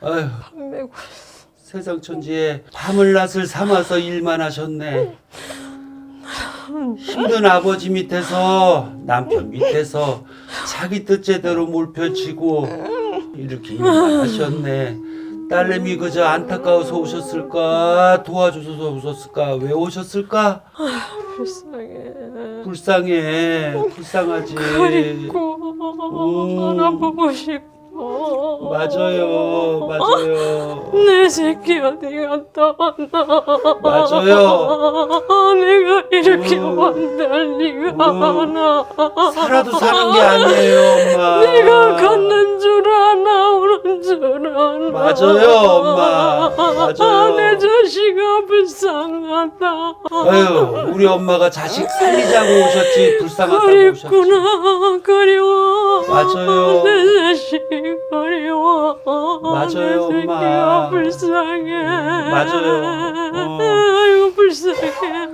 아휴 메고 세상 천지에 밤을 낮을 삼아서 일만 하셨네. 힘든 아버지 밑에서 남편 밑에서 자기 뜻 제대로 뭘 펼치고 이렇게 일만 하셨네. 딸내미 그저 안타까워서 오셨을까 도와줘서 오셨을까 왜 오셨을까 불쌍해. 불쌍해 불쌍하지 그립고 음. 알아보고 싶고. 맞아요 맞아요 내 새끼 어디 갔다 왔나? 맞아요. 내가 이렇게 음. 만날 리가 음. 하나? 살아도 사는 게 아니에요 엄마 내가 걷는 줄 아나 오는 줄 아나? 맞아요, 엄마. 맞아요. 내 자식아 불쌍하다. 아유 우리 엄마가 자식 살리자고 오셨지 불쌍하다고 오셨지 그립구나 그리워. 맞아요. 내 그리워. 맞아요, 내 엄마. 새끼가 불쌍해. 맞아요. 어. 아이고 불쌍해.